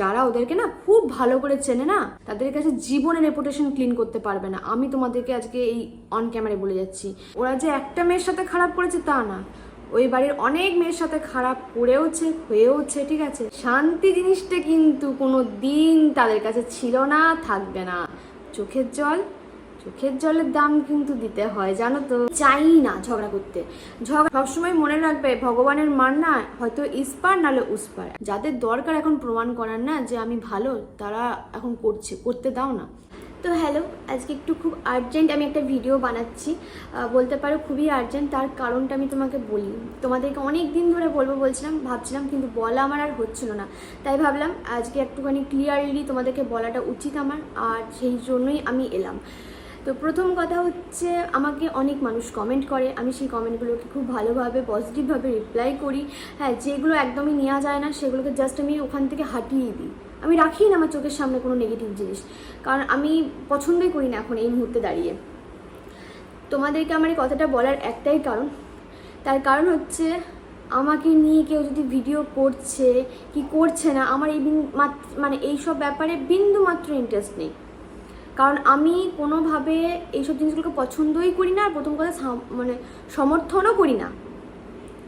যারা ওদেরকে না খুব ভালো করে চেনে না, তাদের কাছে জীবনে রেপুটেশন ক্লিন করতে পারবে না। আমি তোমাদেরকে আজকে এই অন ক্যামেরায় বলে যাচ্ছি। ওরা যে একটা মেয়ের সাথে খারাপ করেছে তা না। ওই বাড়ির অনেক মেয়ের সাথে খারাপ করেওছে, হয়েওছে, ঠিক আছে? শান্তি জিনিসটা কিন্তু কোনো দিন তাদের কাছে ছিল না, থাকবে না। চোখের জল চোখের জলের দাম কিন্তু দিতে হয়, জানো তো। চাই না ঝগড়া করতে। ঝগড়া সবসময় মনে রাখবে, ভগবানের মান না, হয়তো ইস্পার নালে উস্পার। যাদের দরকার এখন প্রমাণ করার না, যে আমি ভালো, তারা এখন করছে, করতে দাও না। তো হ্যালো, আজকে একটু খুব আর্জেন্ট আমি একটা ভিডিও বানাচ্ছি। বলতে পারো খুবই আর্জেন্ট তার কারণটা আমি তোমাকে বলি। তোমাদেরকে অনেক দিন ধরে বলব, বলছিলাম, ভাবছিলাম, কিন্তু বলা আমার আর হচ্ছিল না। তাই ভাবলাম, আজকে একটুখানি ক্লিয়ারলি তোমাদেরকে বলাটা উচিত আমার, আর সেই জন্যই আমি এলাম। তো প্রথম কথা হচ্ছে, আমাকে অনেক মানুষ কমেন্ট করে। আমি সেই কমেন্টগুলোকে খুব ভালোভাবে পজিটিভভাবে রিপ্লাই করি। হ্যাঁ যেগুলো একদমই নেওয়া যায় না, সেগুলোকে জাস্ট আমি ওখান থেকে হাটিয়ে দিই। আমি রাখি না আমার চোখের সামনে কোনো নেগেটিভ জিনিস। কারণ আমি পছন্দই করি না এখন এই মুহূর্তে দাঁড়িয়ে। তোমাদেরকে আমার এই কথাটা বলার একটাই কারণ। তার কারণ হচ্ছে, আমাকে নিয়ে কেউ যদি ভিডিও করছে, কি করছে না, আমার এই মানে এইসব ব্যাপারে বিন্দু মাত্র ইন্টারেস্ট নেই। কারণ আমি কোনোভাবে এইসব জিনিসগুলোকে পছন্দই করি না আর প্রথম কথা মানে সমর্থনও করি না।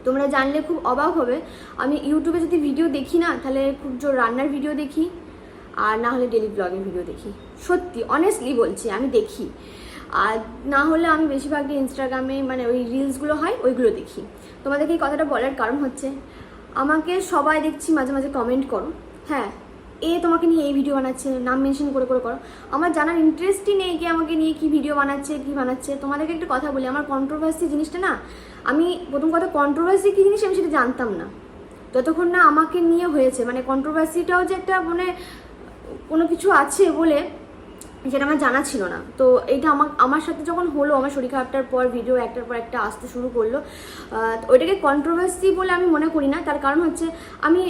তোমরা জানলে খুব অবাক হবে। আমি ইউটিউবে যদি ভিডিও দেখি না, তাহলে খুব জোর রান্নার ভিডিও দেখি আর না হলে ডেলি ব্লগের ভিডিও দেখি। সত্যি অনেস্টলি বলছি, আমি দেখি। আর না হলে আমি বেশিরভাগই ইনস্টাগ্রামে মানে ওই রিলসগুলো হয়, ওইগুলো দেখি। তোমাদেরকে এই কথাটা বলার কারণ হচ্ছে, আমাকে সবাই দেখছি মাঝে মাঝে কমেন্ট করো। হ্যাঁ এ তোমাকে নিয়ে এই ভিডিও বানাচ্ছে, নাম মেনশন করে করে করো। আমার জানার ইন্টারেস্টই নেই কি আমাকে নিয়ে কি ভিডিও বানাচ্ছে, কি বানাচ্ছে। তোমাদেরকে একটা কথা বলি, আমার কন্ট্রোভার্সি জিনিসটা না, আমি প্রথম কথা কন্ট্রোভার্সি কী জিনিস আমি সেটা জানতাম না। যতক্ষণ না আমাকে নিয়ে হয়েছে মানে কন্ট্রোভার্সিটাও যে একটা মানে কোনো কিছু আছে বলে সেটা আমার জানা ছিল না। তো এইটা আমার আমার সাথে যখন হলো, আমার শরীর খারাপটার পর ভিডিও একটার পর একটা আসতে শুরু করল। ওইটাকে কন্ট্রোভার্সি বলে আমি মনে করি না। তার কারণ হচ্ছে আমি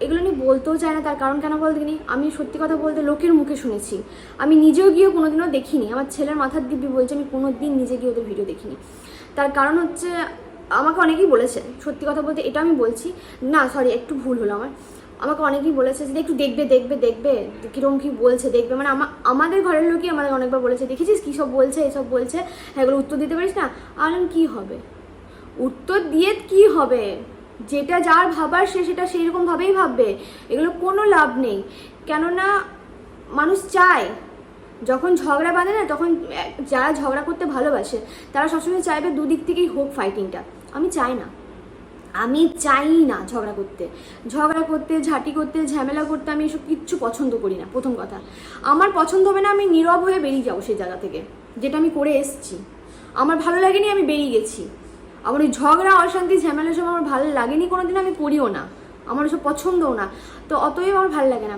এগুলো নিয়ে বলতেও চায় না, তার কারণ কেন বলতে গেলে আমি সত্যি কথা বলতে লোকের মুখে শুনেছি। আমি নিজেও গিয়েও কোনোদিনও দেখিনি। আমার ছেলের মাথার দিব্যি বলছে, আমি কোনো দিন নিজে গিয়ে ওদের ভিডিও দেখিনি। তার কারণ হচ্ছে, আমাকে অনেকেই বলেছে, সত্যি কথা বলতে এটা আমি বলছি, না সরি একটু ভুল হলো আমার। আমাকে অনেকেই বলেছে যে, একটু দেখবে দেখবে দেখবে কীরকম কি বলছে, দেখবে। মানে আমা- আমাদের ঘরের লোকই আমাদের অনেকবার বলেছে, দেখেছিস কী সব বলছে, এসব বলছে? হ্যাঁ এগুলো উত্তর দিতে পারিস না? আলম কি হবে? উত্তর দিয়ে কি হবে? যেটা যার ভাবার, সে সেটা সেই রকম ভাবেই ভাববে। এগুলো কোনো লাভ নেই। কেননা মানুষ চায়, যখন ঝগড়া বাঁধে না, তখন যারা ঝগড়া করতে ভালোবাসে, তারা সবসময় চাইবে দুদিক থেকেই হোক ফাইটিংটা আমি চাই না। আমি চাই না ঝগড়া করতে। ঝগড়া করতে, ঝাঁটি করতে, ঝামেলা করতে আমি এসব কিচ্ছু পছন্দ করি না, প্রথম কথা। আমার পছন্দ হবে না আমি নীরব হয়ে বেরিয়ে যাব সেই জায়গা থেকে, যেটা আমি করে এসেছি। আমার ভালো লাগেনি আমি বেরিয়ে গেছি। আমার ওই ঝগড়া, অশান্তি, ঝামেলা সব আমার ভালো লাগেনি কোনো কোনোদিন আমি পড়িও না। আমার ওসব পছন্দও না। তো অতই আমার ভালো লাগে না।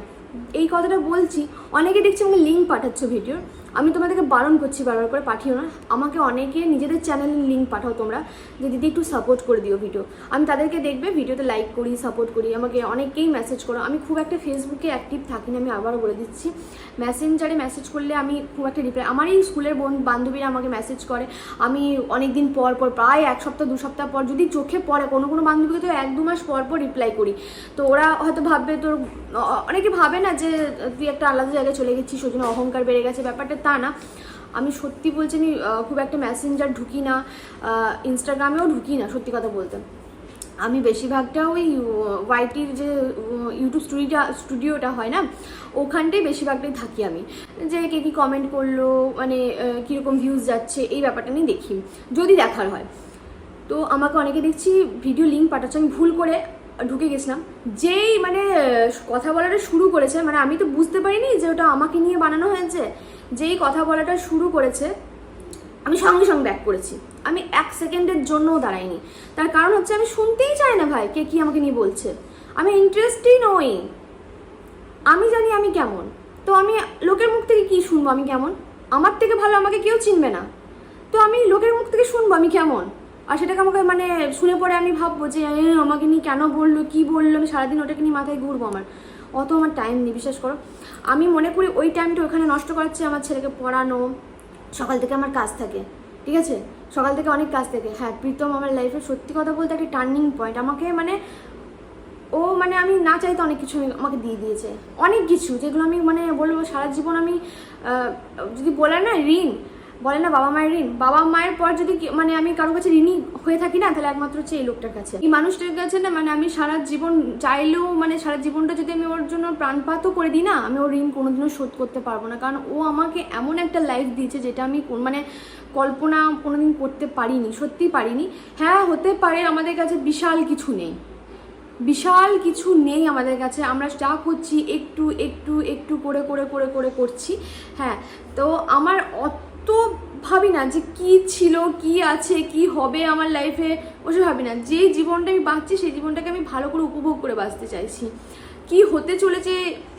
এই কথাটা বলছি। অনেকে দেখছি আমাকে লিঙ্ক পাঠাচ্ছ ভিডিওর আমি তোমাদেরকে বারণ করছি বারবার করে, পাঠিও না। আমাকে অনেকে নিজেদের চ্যানেলের লিঙ্ক পাঠাও তোমরা, যে দিদি একটু সাপোর্ট করে দিও ভিডিও আমি তাদেরকে দেখবে ভিডিওতে লাইক করি সাপোর্ট করি, আমাকে অনেকেই মেসেজ করো। আমি খুব একটা ফেসবুকে অ্যাক্টিভ থাকি না, আমি আবারও বলে দিচ্ছি। মেসেঞ্জারে মেসেজ করলে আমি খুব একটা রিপ্লাই আমার এই স্কুলের বোন, বান্ধবীরা আমাকে মেসেজ করে। আমি অনেক দিন পর পর, প্রায় এক সপ্তাহ, দু সপ্তাহ পর, যদি চোখে পড়ে, কোনো কোনো বান্ধবীকে তো এক দু মাস পর পর রিপ্লাই করি। তো ওরা হয়তো ভাববে তোর অনেকে ভাবে না যে, তুই একটা আলাদা জায়গায় চলে গেছিস, ওই জন্য অহংকার বেড়ে গেছে। ব্যাপারটা তা না। আমি সত্যি বলছি আমি খুব একটা মেসেঞ্জার ঢুকি না ইনস্টাগ্রামেও ঢুকি না, সত্যি কথা বলতে। আমি বেশিরভাগটা ওই ওয়াইটির যে ইউটিউব স্টুডিওটা স্টুডিওটা হয় না, ওখানটাই বেশিরভাগটাই থাকি আমি। যে কে কী কমেন্ট করল মানে কীরকম ভিউজ যাচ্ছে, এই ব্যাপারটা নিয়ে দেখি। যদি দেখার হয়। তো আমাকে অনেকে দেখছি ভিডিও লিঙ্ক পাঠাচ্ছে, আমি ভুল করে ঢুকে গেছিলাম। যেই মানে কথা বলাটা শুরু করেছে মানে আমি তো বুঝতে পারিনি যে ওটা আমাকে নিয়ে বানানো হয়েছে, যেই কথা বলাটা শুরু করেছে, আমি সঙ্গে সঙ্গে ব্যাক করেছি। আমি এক সেকেন্ডের জন্যও দাঁড়াইনি। তার কারণ হচ্ছে আমি শুনতেই চাই না ভাই কে কি আমাকে নিয়ে বলছে। আমি ইন্টারেস্টই নই। আমি জানি আমি কেমন। তো আমি লোকের মুখ থেকে কি শুনব আমি কেমন? আমার থেকে ভালো আমাকে কেউ চিনবে না। তো আমি লোকের মুখ থেকে শুনব আমি কেমন? আর সেটাকে আমাকে মানে শুনে পরে আমি ভাববো যে আমাকে নিয়ে কেন বলল? কি বলল? আমি সারাদিন ওটাকে নিয়ে মাথায় ঘুরবো আমার। অত আমার টাইম নেই, বিশ্বাস করো। আমি মনে করি ওই টাইমটা ওখানে নষ্ট করাচ্ছে আমার ছেলেকে পড়ানো, সকাল থেকে আমার কাজ থাকে, ঠিক আছে? সকাল থেকে অনেক কাজ থাকে। হ্যাঁ প্রীতম আমার লাইফে সত্যি কথা বলতে একটা টার্নিং পয়েন্ট আমাকে মানে ও মানে আমি না চাইতে অনেক কিছু আমি- আমাকে দিয়ে দিয়েছে। অনেক কিছু যেগুলো আমি মানে বলব সারা জীবন আমি যদি বলে না, ঋণ। বলে না বাবা মায়ের ঋণ? বাবা মায়ের পর যদি মানে আমি কারোর কাছে ঋণী হয়ে থাকি না, তাহলে একমাত্র হচ্ছে এই লোকটার কাছে। এই মানুষটার কাছে না মানে আমি সারা জীবন চাইলেও মানে সারা জীবনটা যদি আমি ওর জন্য প্রাণপাতও করে দিই না, আমি ওর ঋণ কোনোদিনও শোধ করতে পারব না। কারণ ও আমাকে এমন একটা লাইফ দিয়েছে, যেটা আমি মানে কল্পনা কোনোদিন করতে পারিনি, সত্যি পারিনি। হ্যাঁ হতে পারে আমাদের কাছে বিশাল কিছু নেই। বিশাল কিছু নেই আমাদের কাছে। আমরা যা করছি, একটু একটু একটু করে করে করে করে করছি। হ্যাঁ তো আমার অত ভাবি না যে কি ছিল, কি আছে, কি হবে আমার লাইফে ওসব ভাবি না। যে জীবনটা আমি বাঁচছি, সেই জীবনটাকে আমি ভালো করে উপভোগ করে বাঁচতে চাইছি। কি হতে চলেছে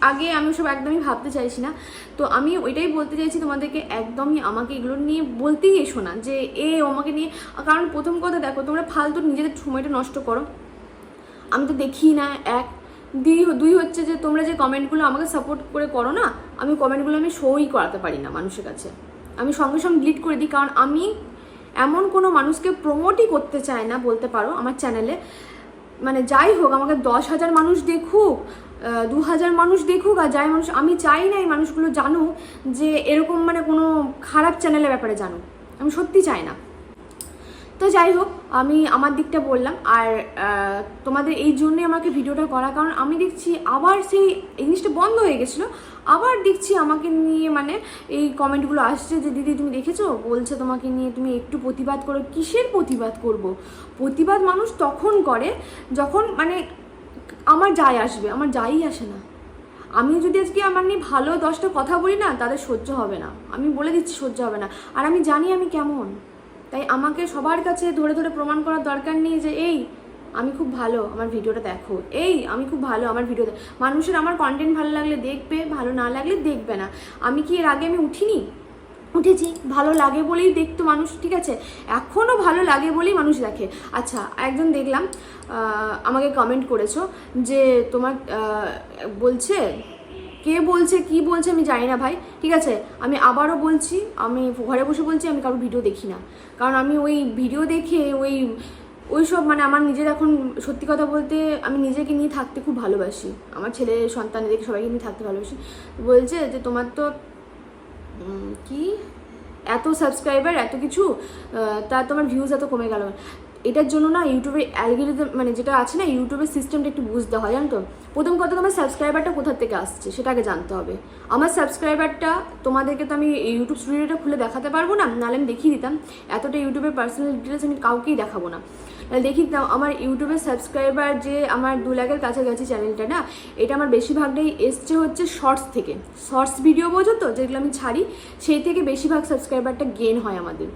আগে আমি সব একদমই ভাবতে চাইছি না। তো আমি ওইটাই বলতে চাইছি তোমাদেরকে, একদমই আমাকে এগুলো নিয়ে বলতেই এসো না যে, এ আমাকে নিয়ে কারণ প্রথম কথা দেখো, তোমরা ফালতু নিজেদের সময়টা নষ্ট করো। আমি তো দেখি না, এক। দুই দুই হচ্ছে যে তোমরা যে কমেন্টগুলো আমাকে সাপোর্ট করে করো না, আমি কমেন্টগুলো আমি শোই করাতে পারি না মানুষের কাছে। আমি সঙ্গে সঙ্গে ডিলিট করে দিই, কারণ আমি এমন কোনো মানুষকে প্রমোটই করতে চাই না বলতে পারো আমার চ্যানেলে মানে যাই হোক, আমাকে দশ হাজার মানুষ দেখুক দু হাজার মানুষ দেখুক আর যাই মানুষ, আমি চাই না এই মানুষগুলো জানুক যে এরকম মানে কোনো খারাপ চ্যানেলের ব্যাপারে জানুক। আমি সত্যি চাই না। তো যাই হোক, আমি আমার দিকটা বললাম। আর তোমাদের এই জন্যই আমাকে ভিডিওটা করা, কারণ আমি দেখছি আবার সেই জিনিসটা বন্ধ হয়ে গেছিল। আবার দেখছি আমাকে নিয়ে মানে এই কমেন্টগুলো আসছে যে, দিদি, তুমি দেখেছ? বলছে তোমাকে নিয়ে তুমি একটু প্রতিবাদ করো। কিসের প্রতিবাদ করব? প্রতিবাদ মানুষ তখন করে যখন মানে আমার যাই আসবে, আমার যাই আসে না। আমি যদি আজকে আমার নিয়ে ভালো দশটা কথা বলি না, তাদের সহ্য হবে না। আমি বলে দিচ্ছি সহ্য হবে না। আর আমি জানি আমি কেমন। তাই আমাকে সবার কাছে ধরে ধরে প্রমাণ করার দরকার নেই যে, এই, আমি খুব ভালো, আমার ভিডিওটা দেখো। এই, আমি খুব ভালো, আমার ভিডিও মানুষের আমার কন্টেন্ট ভালো লাগলে দেখবে, ভালো না লাগলে দেখবে না। আমি কি এর আগে আমি উঠিনি? উঠেছি, ভালো লাগে বলেই দেখতো মানুষ, ঠিক আছে? এখনও ভালো লাগে বলেই মানুষ দেখে। আচ্ছা একজন দেখলাম আমাকে কমেন্ট করেছ যে তোমার বলছে কে বলছে, কি বলছে আমি জানি না ভাই। ঠিক আছে, আমি আবারও বলছি, আমি ঘরে বসে বলছি, আমি কারোর ভিডিও দেখি না। কারণ আমি ওই ভিডিও দেখে ওই ওই সব মানে আমার নিজের এখন সত্যি কথা বলতে আমি নিজেকে নিয়ে থাকতে খুব ভালোবাসি। আমার ছেলে, সন্তান দেখে সবাইকে নিয়ে থাকতে ভালোবাসি। বলছে যে, তোমার তো কি? এত সাবস্ক্রাইবার এত কিছু? তা তোমার ভিউজ এত কমে গেল। এটার জন্য না ইউটিউবের অ্যালগোরিদম মানে যেটা আছে না ইউটিউবের সিস্টেমটা একটু বুঝতে হয়, জানো তো? প্রথম কথা তোমার সাবস্ক্রাইবারটা কোথা থেকে আসছে সেটা আগে জানতে হবে। আমার সাবস্ক্রাইবারটা তোমাদেরকে তো আমি ইউটিউব স্টুডিওটা খুলে দেখাতে পারব না, নাহলে আমি দেখিয়ে দিতাম। এতটা ইউটিউবের পার্সোনাল ডিটেলস আমি কাউকেই দেখাবো না। দিতাম, আমার ইউটিউবের সাবস্ক্রাইবার যে আমার দু লাখের কাছাকাছি চ্যানেলটা না, এটা আমার বেশিরভাগটাই এসছে হচ্ছে শর্টস থেকে। শর্টস ভিডিও বোঝো তো, যেগুলো আমি ছাড়ি, সেই থেকে বেশিরভাগ সাবস্ক্রাইবারটা গেন হয় আমাদের।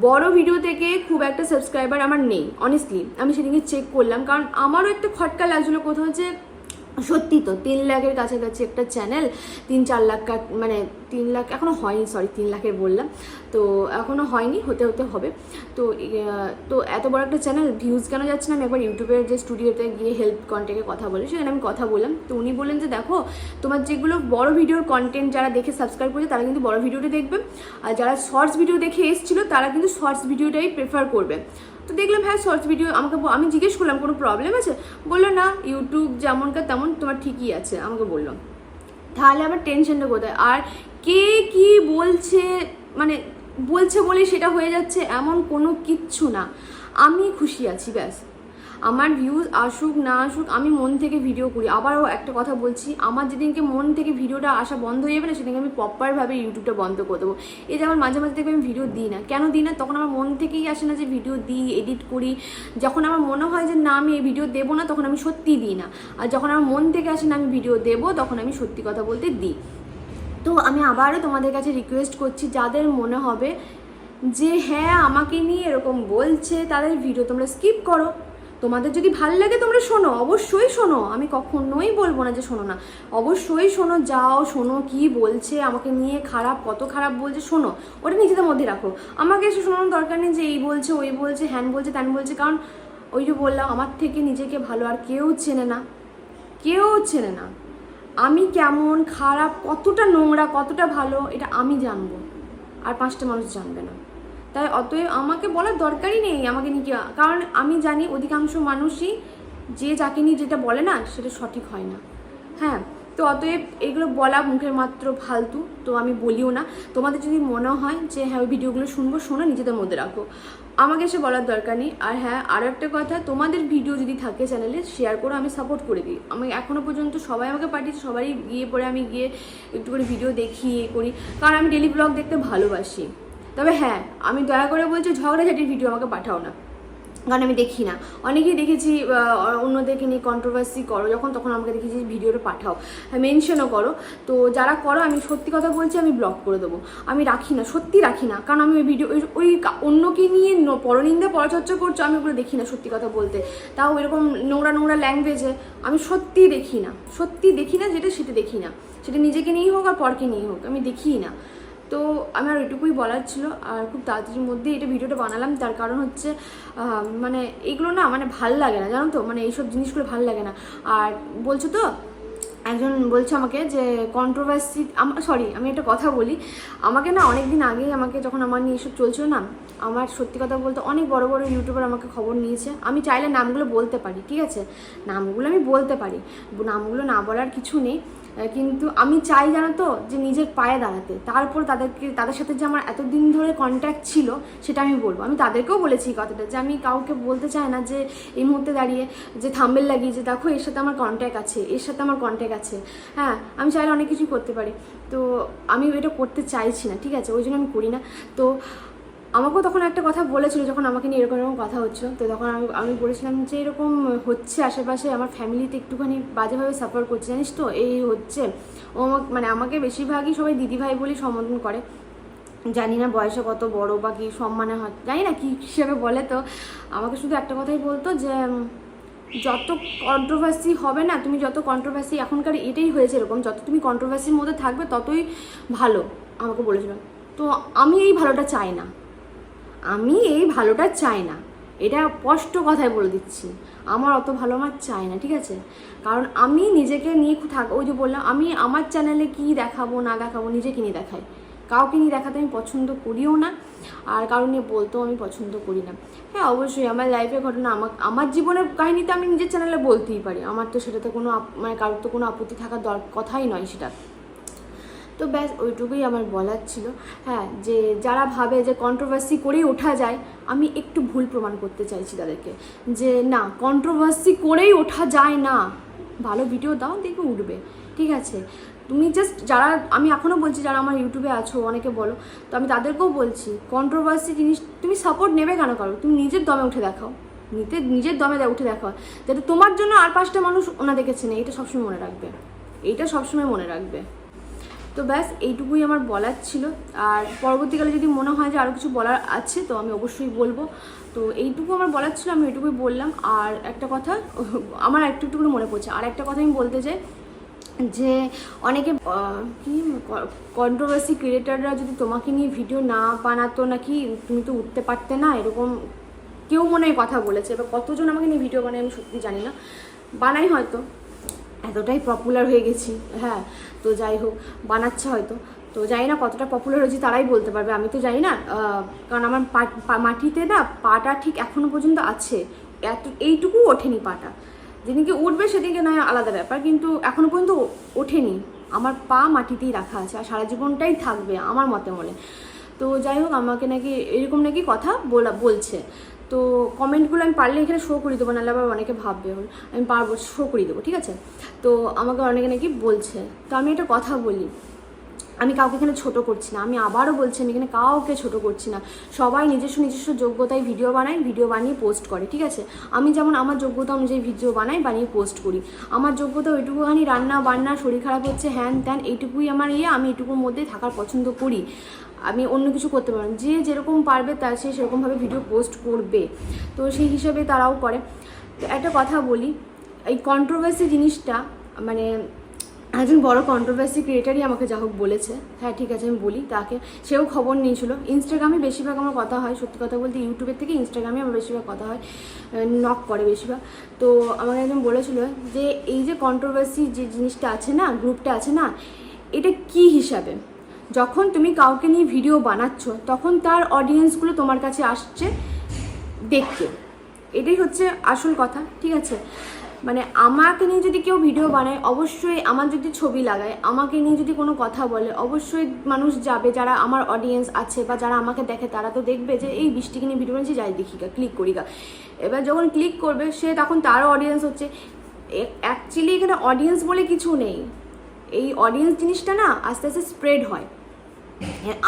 বড় ভিডিও থেকে খুব একটা সাবস্ক্রাইবার আমার নেই অনেস্টলি আমি সেদিকে চেক করলাম, কারণ আমারও একটা খটকা লাগছিল কোথাও যে সত্যি তো, তিন লাখের কাছাকাছি একটা চ্যানেল তিন চার লাখ মানে তিন লাখ এখনও হয়নি সরি তিন লাখের বললাম। তো এখনও হয়নি, হতে হতে হবে। তো তো এত বড় একটা চ্যানেল ভিউজ কেন যাচ্ছে না? আমি একবার ইউটিউবের যে স্টুডিওতে গিয়ে হেল্প কন্টেন্টে কথা বলি, সেখানে আমি কথা বললাম। তো উনি বললেন যে, দেখো, তোমার যেগুলো বড় ভিডিওর কন্টেন্ট যারা দেখে সাবস্ক্রাইব করেছে, তারা কিন্তু বড় ভিডিওটা দেখবে। আর যারা শর্টস ভিডিও দেখে এসেছিল, তারা কিন্তু শর্টস ভিডিওটাই প্রেফার করবে। তো দেখলাম হ্যাঁ শর্টস ভিডিও আমাকে আমি জিজ্ঞেস করলাম, কোনো প্রবলেম আছে? বলল, না ইউটিউব যেমনকার তেমন, তোমার ঠিকই আছে। আমাকে বলল। তাহলে আমার টেনশনটা কোথায়? আর কে কি বলছে মানে বলছে বলে সেটা হয়ে যাচ্ছে, এমন কোনো কিচ্ছু না। আমি খুশি আছি, ব্যাস। আমার ভিউজ আসুক, না আসুক, আমি মন থেকে ভিডিও করি। আবারও একটা কথা বলছি, আমার যেদিনকে মন থেকে ভিডিওটা আসা বন্ধ হয়ে যাবে না, সেদিনকে আমি প্রপারভাবে ইউটিউবটা বন্ধ করে দেবো। এই যে আমার মাঝে মাঝে থেকে আমি ভিডিও দিই না। কেন দিই না? তখন আমার মন থেকেই আসে না যে ভিডিও দিই এডিট করি। যখন আমার মনে হয় যে, না, আমি এই ভিডিও দেবো না, তখন আমি সত্যি দিই না। আর যখন আমার মন থেকে আসে না, আমি ভিডিও দেবো, তখন আমি সত্যি কথা বলতে দিই। তো আমি আবারও তোমাদের কাছে রিকোয়েস্ট করছি, যাদের মনে হবে যে হ্যাঁ আমাকে নিয়ে এরকম বলছে তাদের ভিডিও তোমরা স্কিপ করো। তোমাদের যদি ভালো লাগে তোমরা শোনো, অবশ্যই শোনো। আমি কখনোই বলব না যে শোনো না। অবশ্যই শোনো, যাও, শোনো কি বলছে, আমাকে নিয়ে খারাপ, কত খারাপ বলছে, শোনো। ওটা নিজেদের মধ্যে রাখো। আমাকে এসে শোনানোর দরকার নেই যে এই বলছে, ওই বলছে, হ্যান বলছে, ত্যান বলছে, কারণ ওই যে বললাম, আমার থেকে নিজেকে ভালো আর কেউ চেনে না। কেউ চেনে না। আমি কেমন খারাপ, কতটা নোংরা, কতটা ভালো, এটা আমি জানব। আর পাঁচটা মানুষ জানবে না। তাই অতএব আমাকে বলার দরকারই নেই আমাকে নিয়ে কারণ আমি জানি অধিকাংশ মানুষই যে যাকে নিয়ে যেটা বলে না, সেটা সঠিক হয় না। হ্যাঁ তো অতএব এগুলো বলা মুখের মাত্র ফালতু, তো আমি বলিও না। তোমাদের যদি মনে হয় যে হ্যাঁ ওই ভিডিওগুলো শুনব, শোনো, নিজেদের মধ্যে রাখো। আমাকে এসে বলার দরকার নেই। আর হ্যাঁ আরও একটা কথা, তোমাদের ভিডিও যদি থাকে চ্যানেলে শেয়ার করো, আমি সাপোর্ট করে দিই। আমি এখনও পর্যন্ত সবাই আমাকে পাঠিয়েছে সবাই গিয়ে পরে আমি গিয়ে একটু করে ভিডিও দেখি করি। কারণ আমি ডেলি ব্লগ দেখতে ভালোবাসি। তবে হ্যাঁ আমি দয়া করে বলছি ঝগড়াঝাটির ভিডিও আমাকে পাঠাও না। কারণ আমি দেখি না। অনেকেই দেখেছি অন্যদেরকে নিয়ে কন্ট্রোভার্সি করো, যখন তখন আমাকে দেখেছি ভিডিওটা পাঠাও। মেনশনও করো। তো যারা করো, আমি সত্যি কথা বলছি, আমি ব্লক করে দেবো। আমি রাখি না, সত্যি রাখি না। কারণ আমি ওই ভিডিও ওই- ওই অন্যকে নিয়ে পরনিন্দা, পরচর্চা করছ, আমি ওগুলো দেখি না সত্যি কথা বলতে। তাও এরকম নোংরা নোংরা ল্যাঙ্গুয়েজে আমি সত্যি দেখি না। সত্যি দেখি না যেটা, সেটা দেখি না। সেটা নিজেকে নিয়েই হোক আর পরকে নিয়েই হোক, আমি দেখিই না। তো আমার এটুকুই বলার ছিল আর খুব তাড়াতাড়ির মধ্যে এটা ভিডিওটা বানালাম। তার কারণ হচ্ছে মানে এইগুলো না মানে ভালো লাগে না, জানো তো? মানে এইসব জিনিসগুলো ভালো লাগে না। আর বলছো তো, একজন বলছে আমাকে যে কন্ট্রোভার্সি সরি আমি একটা কথা বলি। আমাকে না অনেক দিন আগেই আমাকে যখন আমার নিয়ে এসব চলছিল না, আমার সত্যি কথা বলতে অনেক বড় বড় ইউটিউবার আমাকে খবর নিয়েছে। আমি চাইলে নামগুলো বলতে পারি, ঠিক আছে? নামগুলো আমি বলতে পারি। নামগুলো না বলার কিছু নেই। কিন্তু আমি চাই জানো তো যে নিজের পায়ে দাঁড়াতে। তারপর তাদেরকে, তাদের সাথে যে আমার এতদিন ধরে কন্ট্যাক্ট ছিল, সেটা আমি বলব। আমি তাদেরকেও বলেছি কথাটা যে আমি কাউকে বলতে চাই না যে এই মুহূর্তে দাঁড়িয়ে যে থাম্বেল লাগিয়ে যে দেখো এর সাথে আমার কন্ট্যাক্ট আছে, এর সাথে আমার কন্ট্যাক্ট আছে। হ্যাঁ আমি চাইলে অনেক কিছুই করতে পারি। তো আমি এটা করতে চাইছি না, ঠিক আছে? ওই জন্য আমি করি না। তো আমাকেও তখন একটা কথা বলেছিল যখন আমাকে নিয়ে এরকম এরকম কথা হচ্ছিল। তো তখন আমি আমি বলেছিলাম যে এরকম হচ্ছে আশেপাশে, আমার ফ্যামিলিতে একটুখানি বাজেভাবে সাফার করছে। জানিস তো, এই হচ্ছে, ও মানে আমাকে বেশিরভাগই সবাই দিদিভাই বলেই সম্বোধন করে। জানি না বয়সে কত বড় বা কি সম্মানে হয়, জানি না কী হিসেবে বলে তো। আমাকে শুধু একটা কথাই বলতো যে, যত কন্ট্রোভার্সি হবে না, তুমি যত কন্ট্রোভার্সি এখনকার এটাই হয়েছে এরকম, যত তুমি কন্ট্রোভার্সির মধ্যে থাকবে, ততই ভালো, আমাকে বলেছিল। তো আমি এই ভালোটা চাই না। আমি এই ভালোটা চাই না। এটা স্পষ্ট কথায় বলে দিচ্ছি। আমার অত ভালো আমার চাই না, ঠিক আছে? কারণ আমি নিজেকে নিয়ে থাক ওই যে বললাম, আমি আমার চ্যানেলে কি দেখাবো, না দেখাবো, নিজেকে নিয়ে দেখাই। কাউকে নিয়ে দেখাতে আমি পছন্দ করিও না, আর কারও নিয়ে বলতেও আমি পছন্দ করি না। হ্যাঁ অবশ্যই আমার লাইফের ঘটনা, আমার আমার জীবনের কাহিনীতে আমি নিজের চ্যানেলে বলতেই পারি। আমার তো সেটাতে কোনো মানে কারোর তো কোনো আপত্তি থাকার দর কথাই নয় সেটা। তো ব্যাস, ওইটুকুই আমার বলার ছিল। হ্যাঁ যে যারা ভাবে যে কন্ট্রোভার্সি করেই ওঠা যায়, আমি একটু ভুল প্রমাণ করতে চাইছি তাদেরকে। যে না কন্ট্রোভার্সি করেই ওঠা যায় না। ভালো ভিডিও দাও, দেখবে উঠবে। ঠিক আছে? তুমি জাস্ট যারা, আমি এখনও বলছি, যারা আমার ইউটিউবে আছো, অনেকে বলো, তো আমি তাদেরকেও বলছি কন্ট্রোভার্সি জিনিস তুমি সাপোর্ট নেবে কেন করো? তুমি নিজের দমে উঠে দেখাও। নিতে নিজের দমে উঠে দেখাও। যাতে তোমার জন্য আর পাঁচটা মানুষ ওনা দেখেছে না এটা সবসময় মনে রাখবে। এইটা সবসময় মনে রাখবে। তো ব্যাস, এইটুকুই আমার বলার ছিল। আর পরবর্তীকালে যদি মনে হয় যে আরও কিছু বলার আছে, তো আমি অবশ্যই বলব। তো এইটুকু আমার বলার ছিল, আমি এইটুকুই বললাম। আর একটা কথা, আমার একটু একটু মনে পড়ছে। আর একটা কথা আমি বলতে চাই যে, অনেকে কি কন্ট্রোভার্সি ক্রিয়েটাররা যদি তোমাকে নিয়ে ভিডিও না বানাতো নাকি, তুমি তো উঠতে পারতে না, এরকম কেউ মনে হয় কথা বলেছে। এবার কতজন আমাকে নিয়ে ভিডিও বানায় আমি সত্যি জানি না। বানাই হয়তো। এতটাই পপুলার হয়ে গেছি। হ্যাঁ তো যাই হোক, বানাচ্ছে হয়তো। তো জানি না কতটা পপুলার হয়েছি তারাই বলতে পারবে। আমি তো জানি না কারণ আমার মাটিতে না পাটা ঠিক এখনও পর্যন্ত আছে। এত, এইটুকু ওঠেনি পাটা। যেদিনকে উঠবে সেদিনকে নয়, আলাদা ব্যাপার। কিন্তু এখনও পর্যন্ত ওঠেনি। আমার পা মাটিতেই রাখা আছে আর সারা জীবনটাই থাকবে আমার মতে মনে। তো যাই হোক, আমাকে নাকি এরকম নাকি কথা বলা, বলছে। তো কমেন্টগুলো আমি পারলে এখানে শো করে দেবো, নাহলে আবার অনেকে ভাববে আমি পারব শো করে দেবো। ঠিক আছে? তো আমাকে অনেকে নাকি বলছে, তো আমি একটা কথা বলি, আমি কাউকে এখানে ছোট করছি না, আমি আবারও বলছি, আমি এখানে কাউকে ছোট করছি না। সবাই নিজস্ব নিজস্ব যোগ্যতায় ভিডিও বানায় ভিডিও বানিয়ে পোস্ট করে, ঠিক আছে? আমি যেমন আমার যোগ্যতা অনুযায়ী ভিডিও বানাই, বানিয়ে পোস্ট করি। আমার যোগ্যতা ওইটুকুখানি রান্না বান্না শরীর খারাপ হচ্ছে হ্যান ত্যান এইটুকুই আমার ইয়ে আমি এটুকুর মধ্যেই থাকার পছন্দ করি। আমি অন্য কিছু করতে পারব যে যেরকম পারবে তার সে সেরকমভাবে ভিডিও পোস্ট করবে। তো সেই হিসাবে তারাও করে। তো একটা কথা বলি, এই কন্ট্রোভার্সি জিনিসটা মানে একজন বড় কন্ট্রোভার্সি ক্রিয়েটারই আমাকে যা হোক বলেছে। হ্যাঁ ঠিক আছে, আমি বলি তাকে। সেও খবর নিয়েছিল। ইনস্টাগ্রামে বেশিরভাগ আমার কথা হয়, সত্যি কথা বলতে ইউটিউবের থেকে ইনস্টাগ্রামে আমার বেশিরভাগ কথা হয় নক করে বেশিরভাগ। তো আমাকে একজন বলেছিল যে, এই যে কন্ট্রোভার্সি যে জিনিসটা আছে না গ্রুপটা আছে না, এটা কি হিসাবে? যখন তুমি কাউকে নিয়ে ভিডিও বানাচ্ছ, তখন তার অডিয়েন্সগুলো তোমার কাছে আসছে দেখতে। এটাই হচ্ছে আসল কথা, ঠিক আছে? মানে আমাকে নিয়ে যদি কেউ ভিডিও বানায়, অবশ্যই আমার যদি ছবি লাগায়, আমাকে নিয়ে যদি কোনো কথা বলে, অবশ্যই মানুষ যাবে যারা আমার অডিয়েন্স আছে বা যারা আমাকে দেখে, তারা তো দেখবে যে, এই বৃষ্টিকে নিয়ে ভিডিও বানিয়েছি যাই দেখি গা ক্লিক করি গা। এবার যখন ক্লিক করবে, সে তখন তারও অডিয়েন্স হচ্ছে। অ্যাকচুয়ালি এখানে অডিয়েন্স বলে কিছু নেই। এই অডিয়েন্স জিনিসটা না, আস্তে আস্তে স্প্রেড হয়।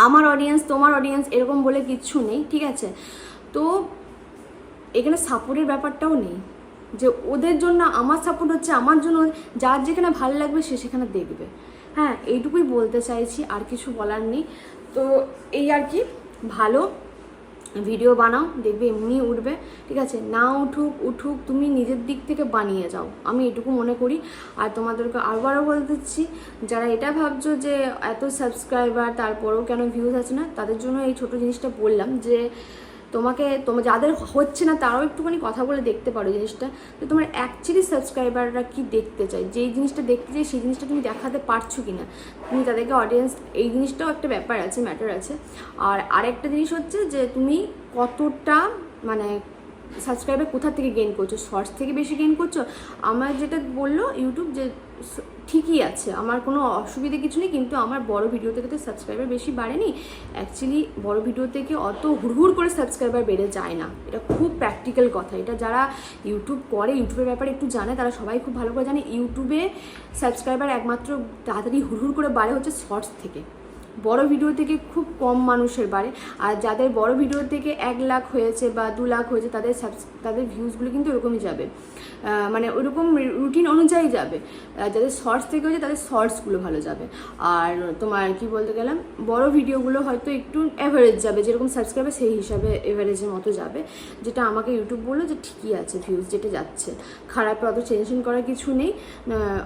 আমার অডিয়েন্স তোমার অডিয়েন্স এরকম বলে কিচ্ছু নেই, ঠিক আছে? তো এখানে সাপোর্টের ব্যাপারটাও নেই। যে ওদের জন্য আমার সাপোর্ট হচ্ছে, আমার জন্য যার যেখানে ভালো লাগবে সে সেখানে দেখবে। হ্যাঁ এইটুকুই বলতে চাইছি, আর কিছু বলার নেই। তো এই আর কি, ভালো। ভিডিও বানাও, দেখবে এমনি উঠবে, ঠিক আছে? না উঠুক উঠুক, তুমি নিজের দিক থেকে বানিয়ে যাও। আমি এটুকু মনে করি। আর তোমাদেরকে আরবারও বলে দিচ্ছি, যারা এটা ভাবছ যে এত সাবস্ক্রাইবার তারপরেও কেন ভিউজ আছে না, তাদের জন্য এই ছোট জিনিসটা বললাম যে তোমাকে তোমার যাদের হচ্ছে না, তারাও একটুখানি কথা বলে দেখতে পারো জিনিসটা। তো তোমার অ্যাকচুয়ালি সাবস্ক্রাইবাররা কি দেখতে চায়? যেই জিনিসটা দেখতে চাই সেই জিনিসটা তুমি দেখাতে পারছ কি না তুমি তাদেরকে অডিয়েন্স এই জিনিসটাও একটা ব্যাপার আছে ম্যাটার আছে। আর আরেকটা জিনিস হচ্ছে যে, তুমি কতটা মানে সাবস্ক্রাইবার কোথা থেকে গেইন করছ? শর্টস থেকে বেশি গেইন করছ? আমার যেটা বলল ইউটিউব যে ঠিকই আছে, আমার কোনো অসুবিধে কিছু নেই, কিন্তু আমার বড় ভিডিও থেকে তো সাবস্ক্রাইবার বেশি বাড়েনি। অ্যাকচুয়ালি বড় ভিডিও থেকে অত হুড়হুড় করে সাবস্ক্রাইবার বেড়ে যায় না। এটা খুব প্র্যাকটিক্যাল কথা। এটা যারা ইউটিউব করে ইউটিউবের ব্যাপারে একটু জানে, তারা সবাই খুব ভালো করে জানে। ইউটিউবে সাবস্ক্রাইবার একমাত্র তাড়াতাড়ি হুড়হুড় করে বাড়ে হচ্ছে শর্টস থেকে। বড় ভিডিও থেকে খুব কম মানুষের বাড়ে। আর যাদের বড় ভিডিও থেকে এক লাখ হয়েছে বা দু লাখ হয়েছে, তাদের সাবস- তাদের ভিউজগুলো কিন্তু এরকমই যাবে। মানে ওরকম রুটিন অনুযায়ী যাবে। যাদের শর্টস থেকে হয়েছে তাদের শর্টসগুলো ভালো যাবে। আর তোমার কি বলতে গেলাম, বড় ভিডিওগুলো হয়তো একটু অ্যাভারেজ যাবে, যেরকম সাবস্ক্রাইবার সেই হিসাবে অ্যাভারেজের মতো যাবে। যেটা আমাকে ইউটিউব বলল যে ঠিকই আছে ভিউজ যেটা যাচ্ছে। খারাপ অত টেনশন করার কিছু নেই।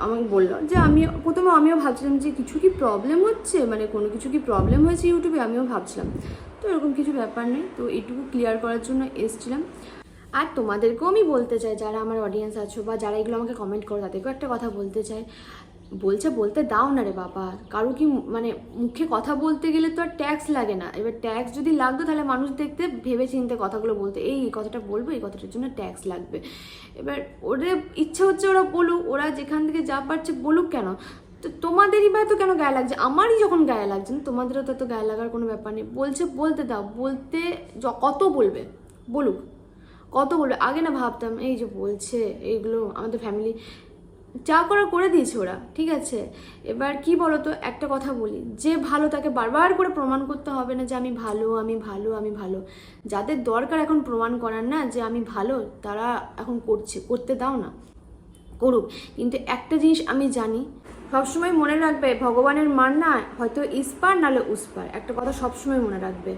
আমাকে বলল যে আমি প্রথমে আমিও ভাবছিলাম যে কিছু কি প্রবলেম হচ্ছে? মানে কোনো কিছু কি প্রবলেম হয়েছে ইউটিউবে আমিও ভাবছিলাম। তো এরকম কিছু ব্যাপার নেই। তো এটুকু ক্লিয়ার করার জন্য এসছিলাম। আর তোমাদেরকেও আমি বলতে চাই, যারা আমার অডিয়েন্স আছো বা যারা এগুলো আমাকে কমেন্ট করো, তাদেরকেও একটা কথা বলতে চাই। বলছে, বলতে দাও না রে বাবা। কারও কি মানে মুখে কথা বলতে গেলে তো আর ট্যাক্স লাগে না। এবার ট্যাক্স যদি লাগতো, তাহলে মানুষ দেখতে ভেবে চিনতে কথাগুলো বলতে, এই কথাটা বলব, এই কথাটার জন্য ট্যাক্স লাগবে। এবার ওদের ইচ্ছে হচ্ছে ওরা বলুক, ওরা যেখান থেকে যা পারছে বলুক কেন? তো তোমাদেরই বা তো কেন গায়ে লাগছে? আমারই যখন গায়ে লাগছে না, তোমাদেরও তো এত গায়ে লাগার কোনো ব্যাপার নেই। বলছে, বলতে দাও, বলতে কত বলবে? বলুক। কত বলবে? আগে না ভাবতাম, এই যে বলছে, এইগুলো আমাদের ফ্যামিলি যা করা করে দিয়েছে ওরা, ঠিক আছে? এবার কি বলতো, একটা কথা বলি, যে ভালো তাকে বারবার করে প্রমাণ করতে হবে না যে আমি ভালো আমি ভালো আমি ভালো। যাদের দরকার এখন প্রমাণ করার না, যে আমি ভালো, তারা এখন করছে, করতে দাও না, করুক। কিন্তু একটা জিনিস আমি জানি সবসময় মনে রাখবে, ভগবানের মান না হয়তো ইস্পার নালে উস্পার। একটা কথা সবসময় মনে রাখবে।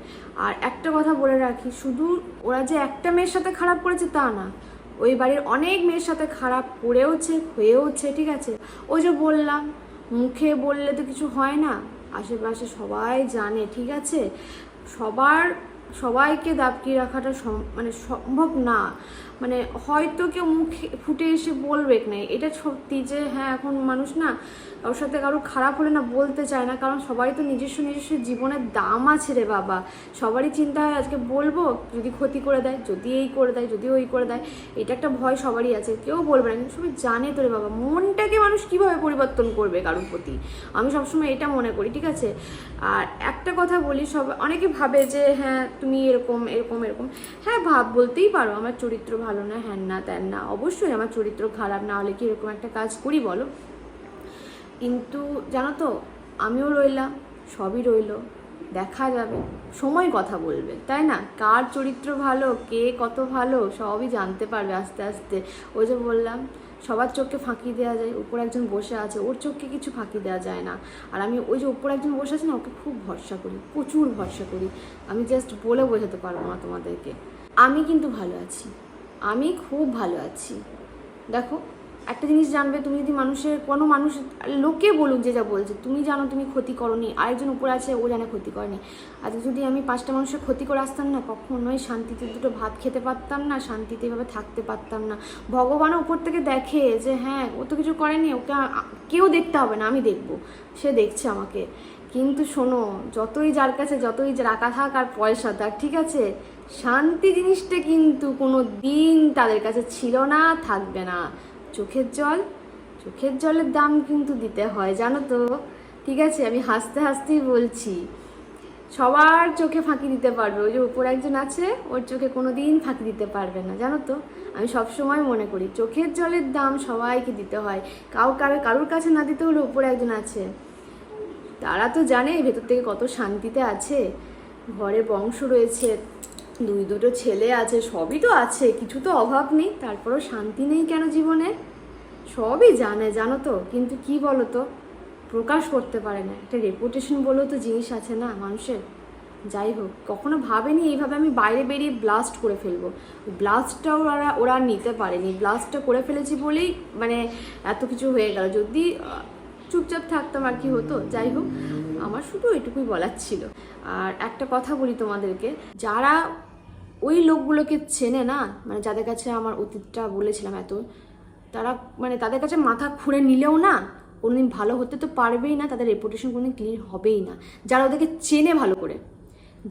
আর একটা কথা বলে রাখি, শুধু ওরা যে একটা মেয়ের সাথে খারাপ করেছে তা না, ওই বাড়ির অনেক মেয়ের সাথে খারাপ করেওছে, হয়েওছে, ঠিক আছে? ওই যে বললাম, মুখে বললে তো কিছু হয় না, আশেপাশে সবাই জানে, ঠিক আছে? সবার সবাইকে দাপকিয়ে রাখাটা মানে সম্ভব না। মানে হয়তো কেউ মুখে ফুটে এসে বলবে না, এটা সত্যি যে হ্যাঁ এখন মানুষ না ওর সাথে কারও খারাপ হলে না বলতে চায় না, কারণ সবারই তো নিজস্ব নিজস্ব জীবনের দাম আছে রে বাবা। সবারই চিন্তা হয় আজকে বলব, যদি ক্ষতি করে দেয়, যদি এই করে দেয়, যদি ওই করে দেয়, এটা একটা ভয় সবারই আছে, কেউ বলবে না। কিন্তু সবাই জানে তো রে বাবা, মনটাকে মানুষ কীভাবে পরিবর্তন করবে কারোর প্রতি? আমি সবসময় এটা মনে করি, ঠিক আছে? আর একটা কথা বলি, সব, অনেকে ভাবে যে হ্যাঁ তুমি এরকম এরকম এরকম। হ্যাঁ ভাব, বলতেই পারো, আমার চরিত্র ভালো না, হ্যান না, ত্যান না। অবশ্যই আমার চরিত্র খারাপ, না হলে কি এরকম একটা কাজ করি, বলো? কিন্তু জানো তো, আমিও রইলাম, সবই রইল, দেখা যাবে, সময় কথা বলবে, তাই না? কার চরিত্র ভালো, কে কত ভালো, সবই জানতে পারবে আস্তে আস্তে। ওই যে বললাম সবার চোখকে ফাঁকি দেওয়া যায়, উপর একজন বসে আছে, ওর চোখকে কিছু ফাঁকি দেওয়া যায় না। আর আমি ওই যে উপর একজন বসে আছে না, ওকে খুব ভরসা করি, প্রচুর ভরসা করি। আমি জাস্ট বলে বোঝাতে পারব না তোমাদেরকে। আমি কিন্তু ভালো আছি। আমি খুব ভালো আছি। দেখো একটা জিনিস জানবে, তুমি যদি মানুষের, কোনো মানুষ, লোকে বলুক যে যা বলছে, তুমি জানো তুমি ক্ষতি করনি, আরেকজন উপরে আছে, ও জানে ক্ষতি করেনি। আজ যদি আমি পাঁচটা মানুষের ক্ষতি করে আসতাম না, কখনোই শান্তিতে দুটো ভাত খেতে পারতাম না, শান্তিতে এভাবে থাকতে পারতাম না। ভগবানও উপর থেকে দেখে যে হ্যাঁ ও তো কিছু করেনি, ওকে কেউ দেখতে হবে না, আমি দেখব। সে দেখছে আমাকে। কিন্তু শোনো, যতই যার কাছে, যতই রাখা থাক আর পয়সা থাক, ঠিক আছে? শান্তি জিনিসটা কিন্তু কোনো দিন তাদের কাছে ছিল না, থাকবে না। চোখের জল, চোখের জলের দাম কিন্তু দিতে হয়, জানো তো। ঠিক আছে, আমি হাসতে হাসতেই বলছি। সবার চোখে ফাঁকি দিতে পারবে। ওই যে উপর একজন আছে, ওর চোখে কোনো দিন ফাঁকি দিতে পারবে না, জানো তো। আমি সব সময় মনে করি, চোখের জলের দাম সবাইকে দিতে হয়। কাউ কারও কারোর কাছে না দিতে হলে উপরে একজন আছে। তারা তো জানে, ভেতর থেকে কত শান্তিতে আছে। ঘরে বংশ রয়েছে দুই দুটো ছেলে আছে, সবই তো আছে, কিছু তো অভাব নেই। তারপরেও শান্তি নেই কেন জীবনে? সবই জানে, জানো তো। কিন্তু কি বলো তো প্রকাশ করতে পারে না। একটা রেপুটেশন বলেও তো জিনিস আছে না মানুষের। যাই হোক, কখনো ভাবেনি এইভাবে আমি বাইরে বেরিয়ে ব্লাস্ট করে ফেলব। ব্লাস্টটাও ওরা ওরা নিতে পারেনি। ব্লাস্টটা করে ফেলেছি বলেই মানে এত কিছু হয়ে গেল। যদি চুপচাপ থাকতাম আর কি হতো, যাই হোক, আমার শুধু এটুকুই বলার ছিল। আর একটা কথা বলি তোমাদেরকে। যারা ওই লোকগুলোকে চেনে না? মানে যাদের কাছে আমার অতীতটা বলেছিলাম এত, তারা মানে তাদের কাছে মাথা খুঁড়ে নিলেও না, কোনোদিন ভালো হতে তো পারবেই না, তাদের রেপুটেশন কোনোদিন ক্লিয়ার হবেই না। যারা ওদেরকে চেনে ভালো করে,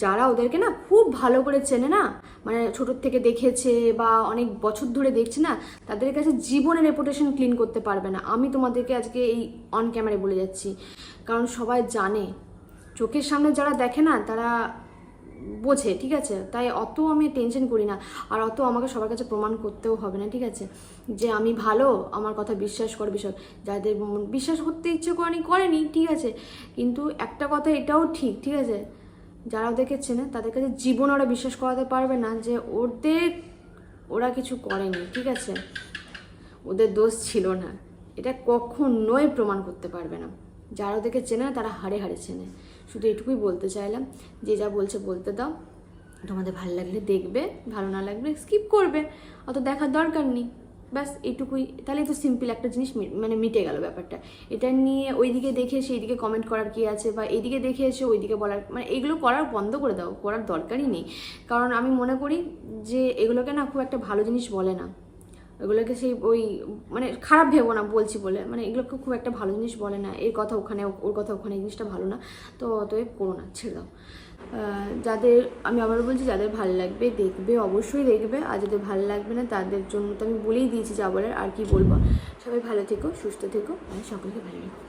যারা ওদেরকে না খুব ভালো করে চেনে না মানে ছোটোর থেকে দেখেছে বা অনেক বছর ধরে দেখছে না, তাদের কাছে জীবনে রেপুটেশন ক্লিন করতে পারবে না। আমি তোমাদেরকে আজকে এই অন ক্যামেরায় বলে যাচ্ছি। কারণ সবাই জানে, চোখের সামনে যারা দেখে না, তারা বোঝে, ঠিক আছে? তাই অত আমি টেনশন করি না। আর অত আমাকে সবার কাছে প্রমাণ করতেও হবে না, ঠিক আছে? যে আমি ভালো, আমার কথা বিশ্বাস করে বিষয়। যাদের বিশ্বাস করতে ইচ্ছে করেনি করেনি, ঠিক আছে? কিন্তু একটা কথা এটাও ঠিক ঠিক আছে? যারা ওদেরকে চেনে, তাদের কাছে জীবন ওরা বিশ্বাস করাতে পারবে না যে ওদের, ওরা কিছু করেনি, ঠিক আছে? ওদের দোষ ছিল না। এটা কখনোই প্রমাণ করতে পারবে না। যারা ওদেরকে চেনে না, তারা হাড়ে হাড়ে চেনে। শুধু এটুকুই বলতে চাইলাম, যে যা বলছে বলতে দাও। তোমাদের ভালো লাগলে দেখবে, ভালো না লাগলে স্কিপ করবে, অত দেখার দরকার নেই। ব্যাস এইটুকুই তাহলে তো সিম্পল একটা জিনিস মানে মিটে গেল ব্যাপারটা। এটা নিয়ে ওইদিকে দেখে এসে এইদিকে কমেন্ট করার কি আছে বা এইদিকে দেখে এসে ওইদিকে বলার মানে এগুলো করার বন্ধ করে দাও, করার দরকারই নেই। কারণ আমি মনে করি যে এগুলোকে না খুব একটা ভালো জিনিস বলে না। ওগুলোকে সেই ওই মানে খারাপ ভেবো না বলছি বলে। মানে এগুলোকে খুব একটা ভালো জিনিস বলে না। এর কথা ওখানে, ওর কথা ওখানে জিনিসটা ভালো না। তো অতএব করো না, ছেড়ে দাও। যাদের, আমি আবার বলছি, যাদের ভালো লাগবে দেখবে, অবশ্যই দেখবে। আর যাদের ভালো লাগবে না, তাদের জন্য তো আমি বলেই দিয়েছি যা বলার, আর কি বলব? সবাই ভালো থেকো, সুস্থ থেকো, আর সকলকে ভালো রেখো।